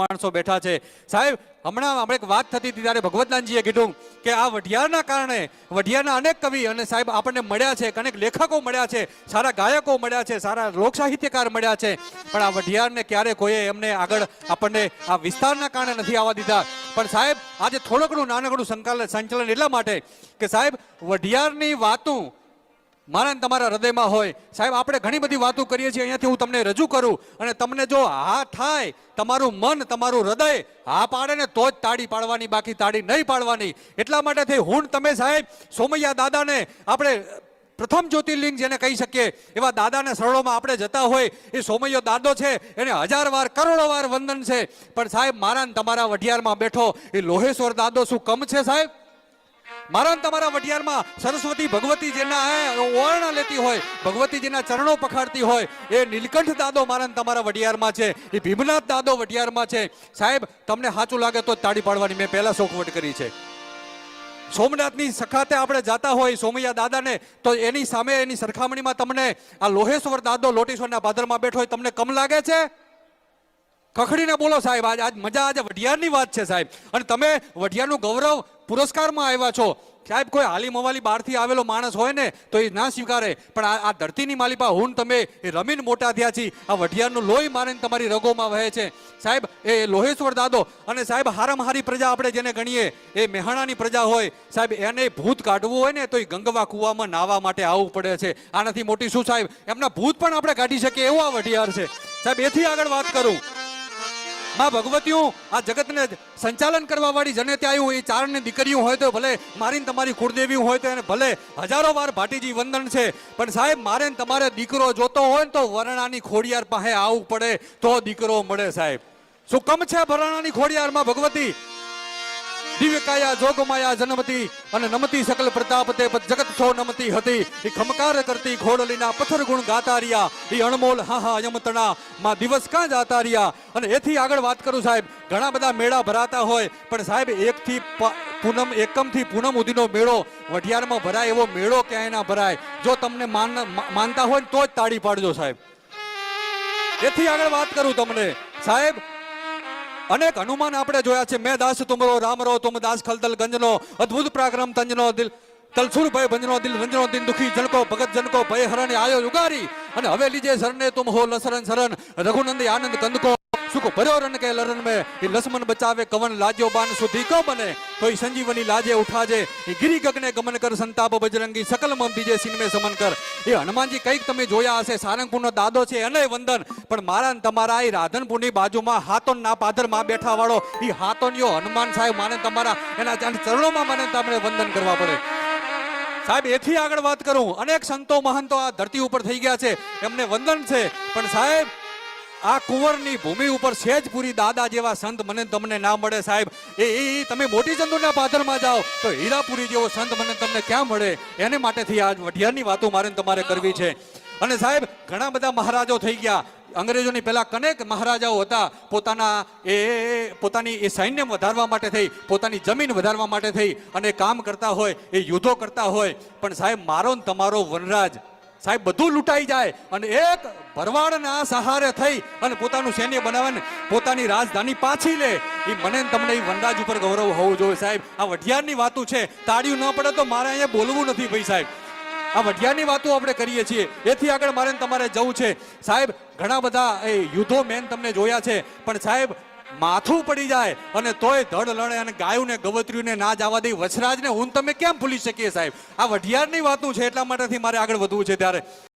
માણસો બેઠા છે. સાહેબ, હમણાં આપણે એક વાત થતી હતી, ત્યારે ભગવતદાનજીએ કીધું કે આ વઢિયારના કારણે વઢિયારના અનેક કવિ અને સાહેબ આપણને મળ્યા છે, અનેક લેખકો મળ્યા છે, સારા ગાયકો મળ્યા છે, સારા લોક સાહિત્યકાર મળ્યા છે. પણ આ વઢિયારને ક્યારે કોઈએ એમને આગળ આપણને આ વિસ્તારના કારણે નથી આવવા દીધા. પણ સાહેબ, આજે થોડોકડું નાનકડું સંકલન સંચલન એટલા માટે કે સાહેબ, વઢિયારની વાતું મારા તમારા હૃદયમાં હોય. સાહેબ, આપણે ઘણી બધી વાતો કરીએ છીએ, અહીંયાથી હું તમને રજૂ કરું. અને તમને જો હા થાય, તમારું મન, તમારું હૃદય હા પાડે ને તો જ તાળી પાડવાની, બાકી તાળી નહીં પાડવાની. એટલા માટે થઈ હું તમે સાહેબ, સોમૈયા દાદાને આપણે પ્રથમ જ્યોતિર્લિંગ જેને કહી શકીએ, એવા દાદાના સરળોમાં આપણે જતા હોય. એ સોમૈયો દાદો છે, એને હજાર વાર, કરોડો વાર વંદન છે. પણ સાહેબ, મારા તમારા વઢિયારમાં બેઠો, એ લોહેશ્વર દાદો શું કમ છે સાહેબ? મારા તમારા વઢિયારમાં સરસ્વતી ભગવતી જેના લેતી હોય, ભગવતી જેના ચરણો પખાડતી હોય, એ નીલકંઠ દાદો મારા તમારા વઢિયારમાં છે, એ ભીમનાથ દાદો વઢિયારમાં છે. સાહેબ, તમને સાચું લાગે તો તાળી પાડવાની મેં પહેલા શોખવટ કરી છે. સોમનાથની સખાતે આપણે જાતા હોય સોમૈયા દાદાને, તો એની સામે એની સરખામણીમાં તમને આ લોહેશ્વર દાદો લોટેશ્વરના ભાદરમાં બેઠો હોય, તમને કમ લાગે છે? ખખડીને બોલો સાહેબ, આજ આજ મજા આજે વઢિયારની વાત છે સાહેબ. અને તમે વઢિયારનું ગૌરવ પુરસ્કારમાં આવ્યા છો. સાહેબ, કોઈ હાલી મવાલી બહારથી આવેલો માણસ હોય ને, તો એ ના સ્વીકારે. પણ આ આ ધરતીની માલિપા હું તમે એ રમીને મોટા થયા છીએ. આ વઢિયારનું લોહી મારીને તમારી રગોમાં વહે છે. સાહેબ, એ લોહેશ્વર દાદો અને સાહેબ, હારામહારી પ્રજા આપણે જેને ગણીએ, એ મહેણાની પ્રજા હોય. સાહેબ, એને ભૂત કાઢવું હોય ને, તો એ ગંગવા કૂવામાં નાવા માટે આવવું પડે છે. આનાથી મોટી શું સાહેબ? એમના ભૂત પણ આપણે કાઢી શકીએ, એવો આ વઢિયાર છે. સાહેબ, એથી આગળ વાત કરું. માં ભગવતીઓ, આ જગતને સંચાલન કરવા વાળી જનેત્યાયું એ ચારણની દીકરીઓ હોય તો ભલે મારી તમારી કુળદેવી હોય તો એને ભલે હજારો વાર ભાટીજી વંદન છે. પણ સાહેબ, મારે તમારે દીકરો જોતો હોય ને તો વરણાની ખોડિયાર પાસે આવવું પડે, તો દીકરો મળે સાહેબ. શું કમ છે વરણાની ખોડિયારમાં ભગવતી? દિવ્ય કાયા જોગમાયા, જન્મતી અને નમતી સકલ પ્રતાપ તે જગત છો નમતી હતી. એ ખમકાર કરતી ખોડલીના પથ્થર ગુણ ગાતા રહ્યા. એ અણમોલ હા હા યમતણા, માં દિવસ કાં જાતા રહ્યા? અને એથી આગળ વાત કરું સાહેબ, ઘણા બધા મેળા ભરાતા હોય, પણ સાહેબ એકથી પૂનમ, એકમથી પૂનમ સુધીનો મેળો, વઢિયારમાં ભરાય એવો મેળો ક્યાંય ના ભરાય. જો તમને માન, માનતા હોય તો જ તાળી પાડજો સાહેબ. એથી આગળ વાત કરું તમને. સાહેબ અનેક હનુમાન આપણે જોયા છે. મેં દાસ તુમરો રામ રો તુમ દાસ ખલદલ ગંજનો, અદ્ભુત પ્રાક્રમ તંજનો દિલ, તલસુર ભય ભંજનો દિલ, રંજનો દિન દુખી જનકો ભગત જનકો ભય હરણ આયો યુગારી. અને હવે લીજે શરણે તુમ હો લસરન શરણ, રઘુનંદ આનંદ કંદકો. સુખ ભર્યો રન કે લરન મે? એ લસમન બચાવે, કવન લાજો બાન સુધી કો બને? તો ઈ સંજીવની લાજે ઉઠાજે, એ ગિરી ગગને ગમન કર સંતાપ બજરંગી સકલ મમ બીજે સિન મે સમન કર. એ હનુમાનજી કંઈક તમે જોયા હશે, સારંગપુરનો દાદો છે, એને વંદન. પણ મારા ને તમારા એ રાધનપુરની બાજુમાં હાથો ના પાદરમાં બેઠા વાળો, એ હાથોનિયો હનુમાન સાહેબ માને તમારા, એના ચરણોમાં મને તમને વંદન કરવા પડે. સાહેબ, એથી આગળ વાત કરું. અનેક સંતો મહંતો આ ધરતી ઉપર થઈ ગયા છે. એમને વંદન છે. પણ સાહેબ આ કુંવરની ભૂમિ ઉપર સેજપુરી દાદા જેવા સંત મને તમને ના મળે સાહેબ. એ તમે મોટી ચંદુના પાથરમાં જાઓ તો હીરાપુરી જેવો સંત મને તમને ક્યાં મળે? એને માટેથી આ વઢિયારની વાતો મારે તમારે કરવી છે. અને સાહેબ, ઘણા બધા મહારાજો થઈ ગયા. અંગ્રેજોની પહેલા કનેક મહારાજાઓ હતા. પોતાના એ- પોતાની એ સૈન્ય વધારવા માટે થઈ, પોતાની જમીન વધારવા માટે થઈ અને કામ કરતા હોય, એ યુદ્ધો કરતા હોય. પણ સાહેબ, મારો ને તમારો વનરાજ સાહેબ, બધું લૂંટાઈ જાય અને એક ભરવાડના સહારે થઈ અને પોતાનું સૈન્ય બનાવે પોતાની રાજધાની પાછી લે. એ મને તમને એ વનરાજ ઉપર ગૌરવ હોવું જોઈએ સાહેબ. આ વઢિયારની વાતું છે. તાળીયું ન પડે તો મારે અહીંયા બોલવું નથી ભાઈ સાહેબ. આ વઢિયાની વાતો આપણે કરીએ છીએ. એથી આગળ મારે તમારે જવું છે. સાહેબ, ઘણા બધા એ યુદ્ધો મેન તમને જોયા છે. પણ સાહેબ માથું પડી જાય અને તોય ધડ લડે અને ગાયું ને ગવત્રીઓને ના જવા દે. વછરાજને હું તમે કેમ ભૂલી શકીએ સાહેબ? આ વઢિયારની વાતું છે એટલા માટેથી મારે આગળ વધવું છે ત્યારે.